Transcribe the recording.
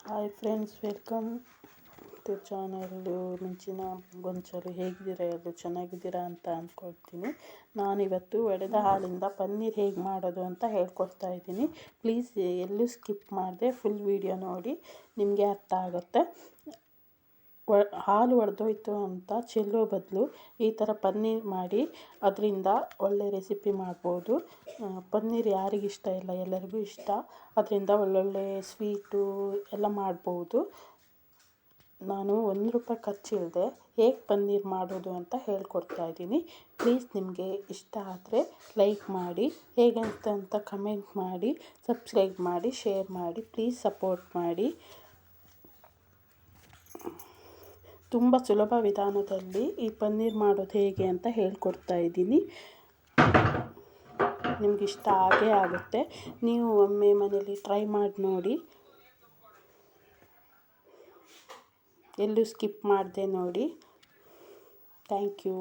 Hi friends welcome to channel ಮುಂಚಿನ ಗೊಂಚಲು ಹೇಗಿದ್ದೀರಾ? ಎಲ್ಲರೂ ಚೆನ್ನಾಗಿದ್ದೀರಾ ಅಂತ ಅಂದ್ಕೊಳ್ತೀನಿ ನಾನಿವತ್ತು ಒಡೆದ ಹಾಲಿಂದ ಪನ್ನೀರ್ ಹೇಗೆ ಮಾಡೋದು ಅಂತ ಹೇಳ್ಕೊಡ್ತಾ ಇದ್ದೀನಿ. ಪ್ಲೀಸ್ ಎಲ್ಲೂ ಸ್ಕಿಪ್ ಮಾಡಿದೆ ಫುಲ್ ವಿಡಿಯೋ ನೋಡಿ. ನಿಮಗೆ ಅರ್ಥ ಆಗುತ್ತೆ. ಒ, ಹಾಲು ಒಡೆದೋಯ್ತು ಅಂತ ಚೆಲ್ಲೋ ಬದಲು ಈ ಥರ ಪನ್ನೀರ್ ಮಾಡಿ ಅದರಿಂದ ಒಳ್ಳೆ ರೆಸಿಪಿ ಮಾಡ್ಬೋದು. ಪನ್ನೀರ್ ಯಾರಿಗೆ ಇಷ್ಟ ಇಲ್ಲ, ಎಲ್ಲರಿಗೂ ಇಷ್ಟ. ಅದರಿಂದ ಒಳ್ಳೊಳ್ಳೆ ಸ್ವೀಟು ಎಲ್ಲ ಮಾಡ್ಬೋದು. ನಾನು ಒಂದು ರೂಪಾಯಿ ಖರ್ಚಿಲ್ಲದೆ ಹೇಗೆ ಪನ್ನೀರ್ ಮಾಡೋದು ಅಂತ ಹೇಳ್ಕೊಡ್ತಾ ಇದ್ದೀನಿ. ಪ್ಲೀಸ್ ನಿಮಗೆ ಇಷ್ಟ ಆದರೆ ಲೈಕ್ ಮಾಡಿ, ಹೇಗಂತ ಅಂತ ಕಮೆಂಟ್ ಮಾಡಿ, ಸಬ್ಸ್ಕ್ರೈಬ್ ಮಾಡಿ, ಶೇರ್ ಮಾಡಿ, ಪ್ಲೀಸ್ ಸಪೋರ್ಟ್ ಮಾಡಿ. ತುಂಬ ಸುಲಭ ವಿಧಾನದಲ್ಲಿ ಈ ಪನ್ನೀರ್ ಮಾಡೋದು ಹೇಗೆ ಅಂತ ಹೇಳ್ಕೊಡ್ತಾ ಇದ್ದೀನಿ. ನಿಮ್ಗೆ ಇಷ್ಟ ಆಗೇ ಆಗುತ್ತೆ. ನೀವು ಒಮ್ಮೆ ಮನೇಲಿ ಟ್ರೈ ಮಾಡಿ ನೋಡಿ. ಎಲ್ಲೂ ಸ್ಕಿಪ್ ಮಾಡಿದೆ ನೋಡಿ. Thank you